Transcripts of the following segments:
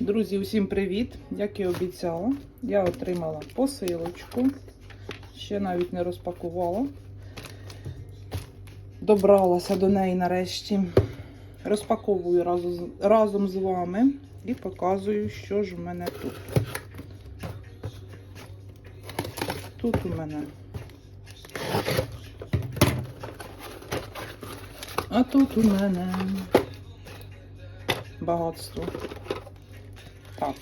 Друзі, усім привіт! Як і обіцяла, я отримала посилочку. Ще навіть не розпакувала. Добралася до неї нарешті. Розпаковую разом з, разом з вами і показую, що ж в мене тут. Тут у мене. А тут у мене багатство. Так,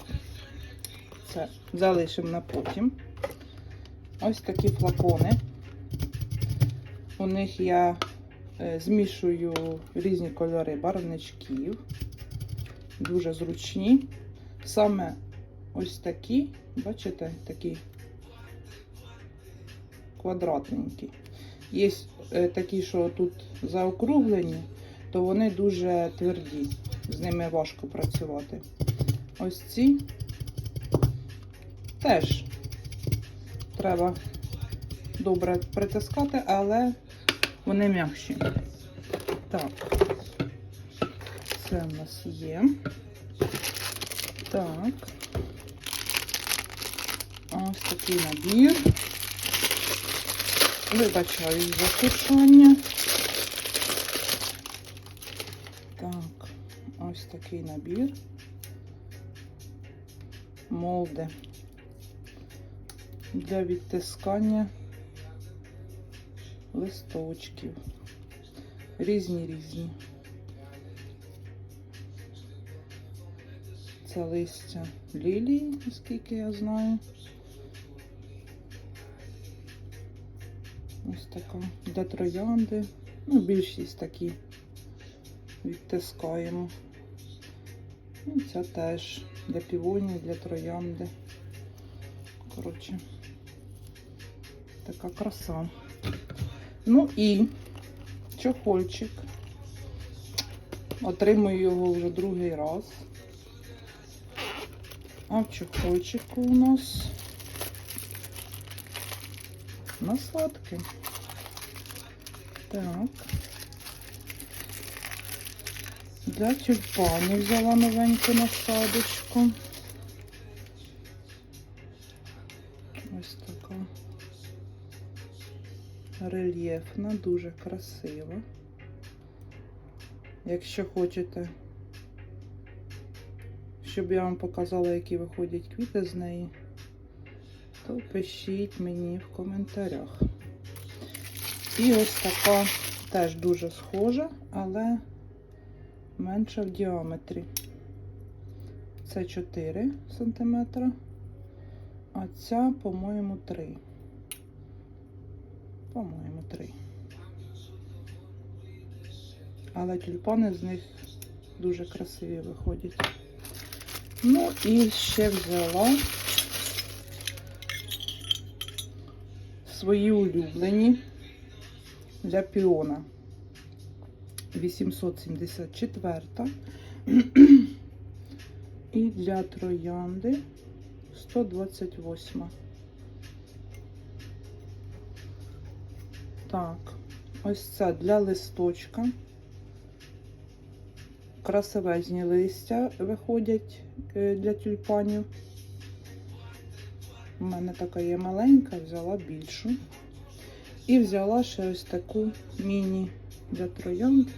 це залишимо на потім. Ось такі флакони. У них я е, змішую різні кольори барвничків. Дуже зручні. Саме ось такі, бачите, такі квадратненькі. Є е, такі, що тут заокруглені, то вони дуже тверді. З ними важко працювати. Ось ці теж треба добре притискати, але вони м'якші. Так, це в нас є. Так. Ось такий набір. Вибачаю за шуршання. Так, ось такий набір. Молди для відтискання листочків. Різні різні. Це листя лілії, наскільки я знаю. Ось така для троянди. Ну, більшість такі відтискаємо. І це теж для півонії, для троянди. Коротше, така краса. Ну і чохольчик. Отримую його вже другий раз. А в чохольчику у нас насадки. Так. Для тюльпанів взяла новеньку насадочку. Ось така рельєфна, дуже красива. Якщо хочете, щоб я вам показала, які виходять квіти з неї, то пишіть мені в коментарях. І ось така теж дуже схожа, але менша в діаметрі. Це 4 см, а ця, по-моєму, 3. По-моєму, 3. Але тюльпани з них дуже красиві виходять. Ну і ще взяла свої улюблені для піона. 874 і для троянди 128. Так, ось це для листочка. Красивезні листя виходять е, для тюльпанів. У мене така є маленька, взяла більшу. І взяла ще ось таку міні для троянд.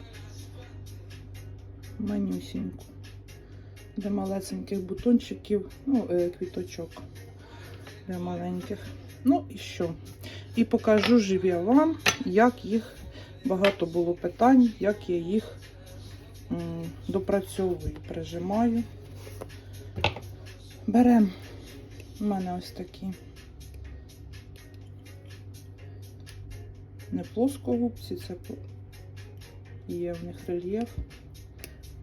Манюсіньку. Для малесеньких бутончиків, ну, е, квіточок для маленьких. Ну і що? І покажу ж я вам, як їх, багато було питань, як я їх допрацьовую, прижимаю. Беремо у мене ось такі не плоскогубці, це є в них рельєф.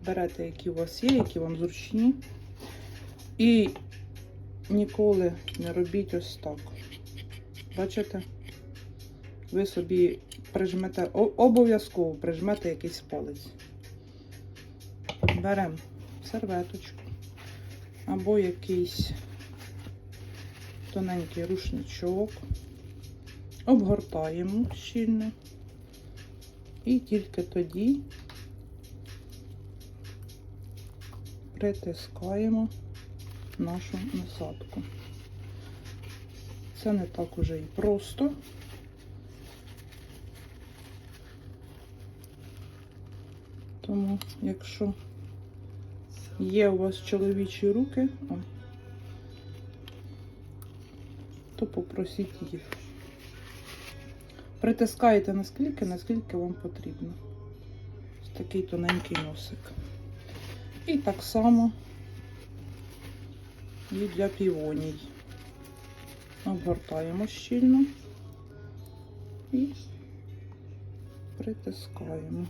Берете, які у вас є, які вам зручні. І ніколи не робіть ось так. Бачите? Ви собі прижмете, обов'язково прижмете якийсь палець. Беремо серветочку або якийсь тоненький рушничок, обгортаємо щільно і тільки тоді притискаємо нашу насадку. Це не так уже і просто. Тому, якщо є у вас чоловічі руки, то попросіть їх. Притискаєте наскільки, наскільки вам потрібно. Ось такий тоненький носик. І так само і для півоній. Обгортаємо щільно і притискаємо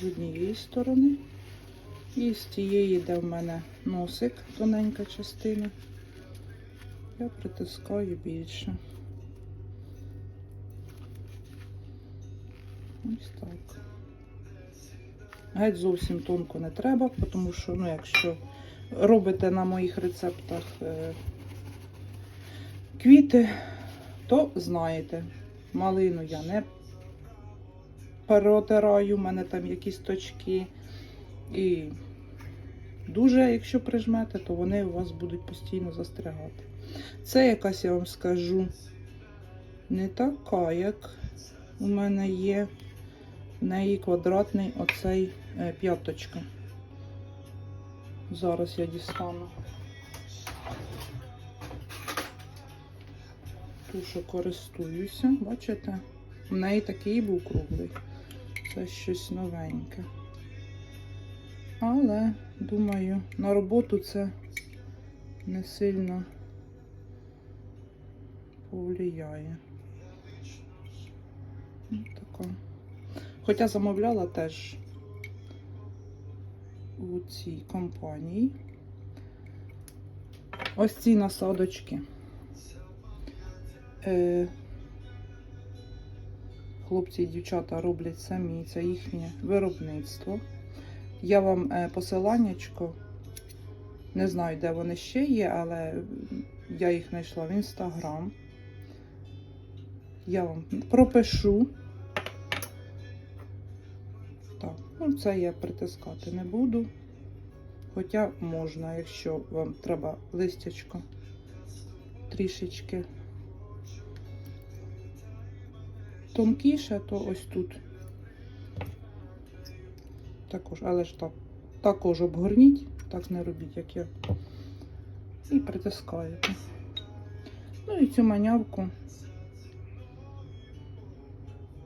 з однієї сторони. І з тієї, де в мене носик, тоненька частина, я притискаю більше. Ось так. Геть зовсім тонко не треба, тому що, ну, якщо робите на моїх рецептах е, квіти, то знаєте, малину я не перетираю, в мене там якісь точки. І дуже, якщо прижмете, то вони у вас будуть постійно застрягати. Це якась, я вам скажу, не така, як у мене є в неї квадратний оцей е, п'яточка. Зараз я дістану. Ту, що користуюся, бачите? В неї такий був круглий. Це щось новеньке. Але, думаю, на роботу це не сильно повлияє. Ось така. Хоча замовляла теж у цій компанії. Ось ці насадочки. Е, хлопці і дівчата роблять самі, це їхнє виробництво. Я вам е, посиланнячко, не знаю, де вони ще є, але я їх знайшла в інстаграм. Я вам пропишу. Так, ну це я притискати не буду. Хоча можна, якщо вам треба листячко трішечки тонкіше, то ось тут. Також, але ж так, також обгорніть, так не робіть, як я. І притискаєте. Ну і цю манявку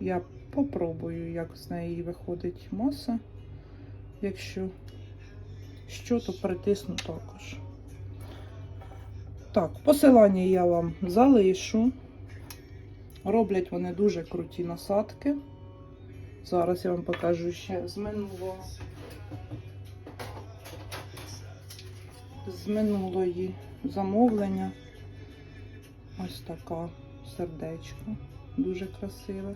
я попробую, як з неї виходить маса. Якщо що, то притисну також. Так, посилання я вам залишу. Роблять вони дуже круті насадки. Зараз я вам покажу ще з минулого. З минулої замовлення. Ось така сердечко. Дуже красиве.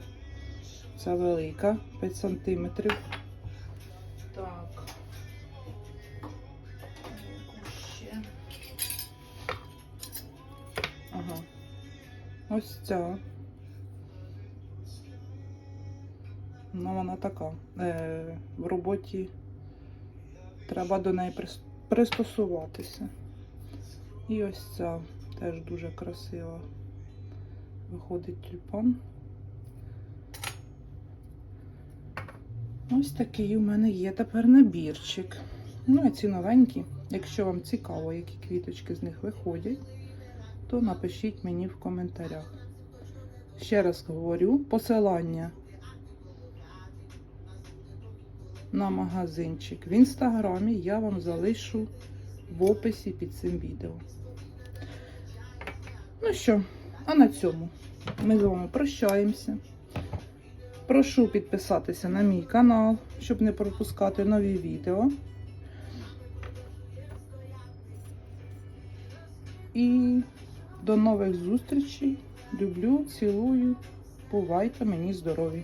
Це велика, 5 сантиметрів. Так. Ще? Ага. Ось ця. Ну, вона така. Е, в роботі треба до неї пристосуватися. І ось ця теж дуже красива. Виходить тюльпан. Ось такий у мене є тепер набірчик. Ну, а ці новенькі. Якщо вам цікаво, які квіточки з них виходять, то напишіть мені в коментарях. Ще раз говорю, посилання на магазинчик в інстаграмі я вам залишу в описі під цим відео. Ну що, а на цьому ми з вами прощаємося. Прошу підписатися на мій канал, щоб не пропускати нові відео. І до нових зустрічей. Люблю, цілую. Бувайте мені здорові!